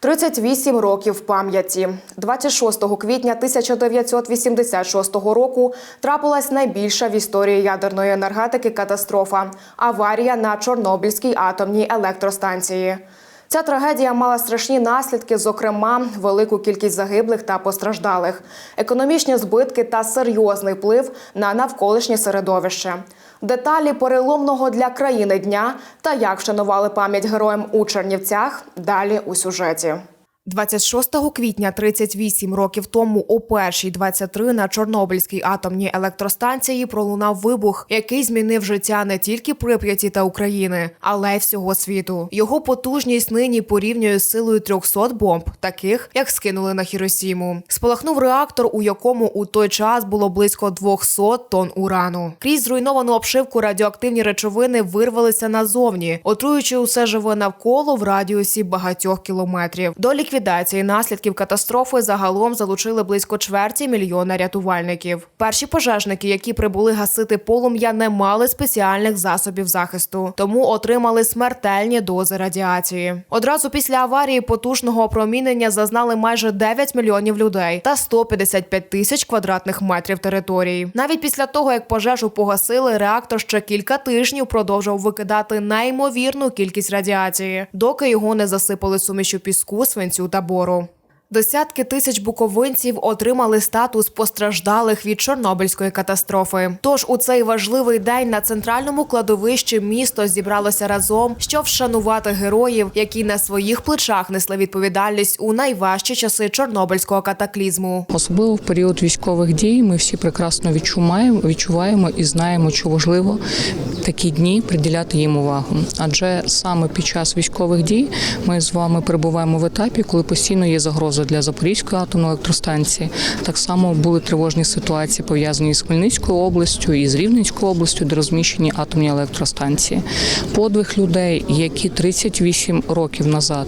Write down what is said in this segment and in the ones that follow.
38 років пам'яті. 26 квітня 1986 року трапилась найбільша в історії ядерної енергетики катастрофа аварія на Чорнобильській атомній електростанції. Ця трагедія мала страшні наслідки, зокрема, велику кількість загиблих та постраждалих, економічні збитки та серйозний вплив на навколишнє середовище. Деталі переломного для країни дня та як вшанували пам'ять героям у Чернівцях. Далі у сюжеті. 26 квітня 38 років тому о першій 23 на Чорнобильській атомній електростанції пролунав вибух, який змінив життя не тільки Прип'яті та України, але й всього світу. Його потужність нині порівнює з силою 300 бомб, таких як скинули на Хіросіму. Спалахнув реактор, у якому у той час було близько 200 тонн урану. Крізь зруйновану обшивку радіоактивні речовини вирвалися назовні, отруючи усе живе навколо в радіусі багатьох кілометрів. До ліквідації наслідків катастрофи загалом залучили близько чверті мільйона рятувальників. Перші пожежники, які прибули гасити полум'я, не мали спеціальних засобів захисту, тому отримали смертельні дози радіації. Одразу після аварії потужного опромінення зазнали майже 9 мільйонів людей та 155 тисяч квадратних метрів території. Навіть після того, як пожежу погасили, реактор ще кілька тижнів продовжував викидати неймовірну кількість радіації, доки його не засипали сумішю піску, свинцю та бору. Десятки тисяч буковинців отримали статус постраждалих від Чорнобильської катастрофи. Тож у цей важливий день на центральному кладовищі місто зібралося разом, щоб вшанувати героїв, які на своїх плечах несли відповідальність у найважчі часи Чорнобильського катаклізму. Особливо в період військових дій ми всі прекрасно відчуваємо, відчуваємо і знаємо, що важливо такі дні приділяти їм увагу. Адже саме під час військових дій ми з вами перебуваємо в етапі, коли постійно є загроза для Запорізької атомної електростанції. Так само були тривожні ситуації пов'язані з Хмельницькою областю і з Рівненською областю, де розміщені атомні електростанції. Подвиг людей, які 38 років назад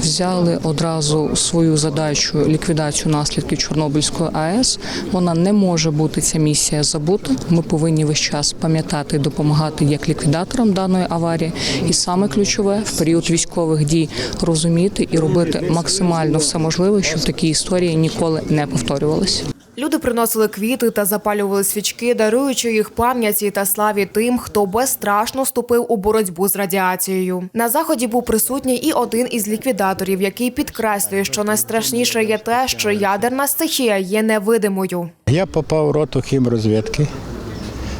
взяли одразу свою задачу ліквідацію наслідків Чорнобильської АЕС, вона не може бути ця місія забута. Ми повинні весь час пам'ятати і допомагати як ліквідаторам даної аварії, і саме ключове в період військових дій розуміти і робити максимально все можливе, щоб такі історії ніколи не повторювалися. Люди приносили квіти та запалювали свічки, даруючи їх пам'яті та славі тим, хто безстрашно вступив у боротьбу з радіацією. На заході був присутній і один із ліквідаторів, який підкреслює, що найстрашніше є те, що ядерна стихія є невидимою. Я попав в роту хімрозвідки,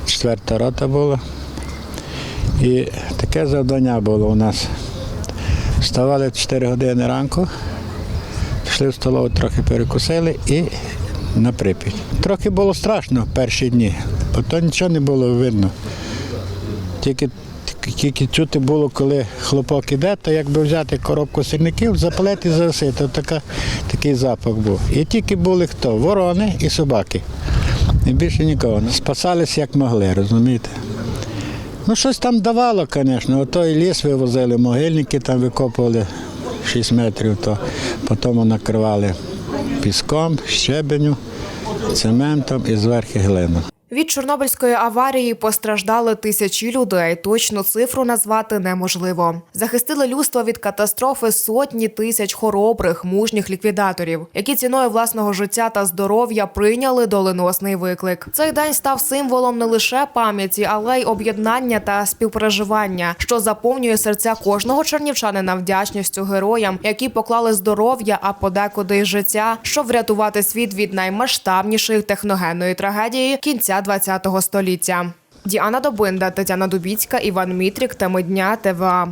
четверта рота була. І таке завдання було у нас. Вставали в 4 години ранку, пішли в столову, трохи перекусили і на Прип'ять. Трохи було страшно перші дні, бо то нічого не було видно. Тільки, тільки чути було, коли хлопок іде, то якби взяти коробку сірників, запалити і засити. Така, такий запах був. І тільки були хто? Ворони і собаки. І більше нікого. Спасались як могли, розумієте? Ну, щось там давало, звісно. Ото і ліс вивозили, могильники там викопували 6 метрів, то потім накривали піском, щебеню, цементом і зверху глину. Від Чорнобильської аварії постраждали тисячі людей. Точну цифру назвати неможливо. Захистили людство від катастрофи сотні тисяч хоробрих, мужніх ліквідаторів, які ціною власного життя та здоров'я прийняли доленосний виклик. Цей день став символом не лише пам'яті, але й об'єднання та співпереживання, що заповнює серця кожного чернівчанина вдячністю героям, які поклали здоров'я, а подекуди й життя, щоб врятувати світ від наймасштабнішої техногенної трагедії кінця ХХ століття. Діана Добинда, Тетяна Дубіцька, Іван Мітрік, теми дня ТВА.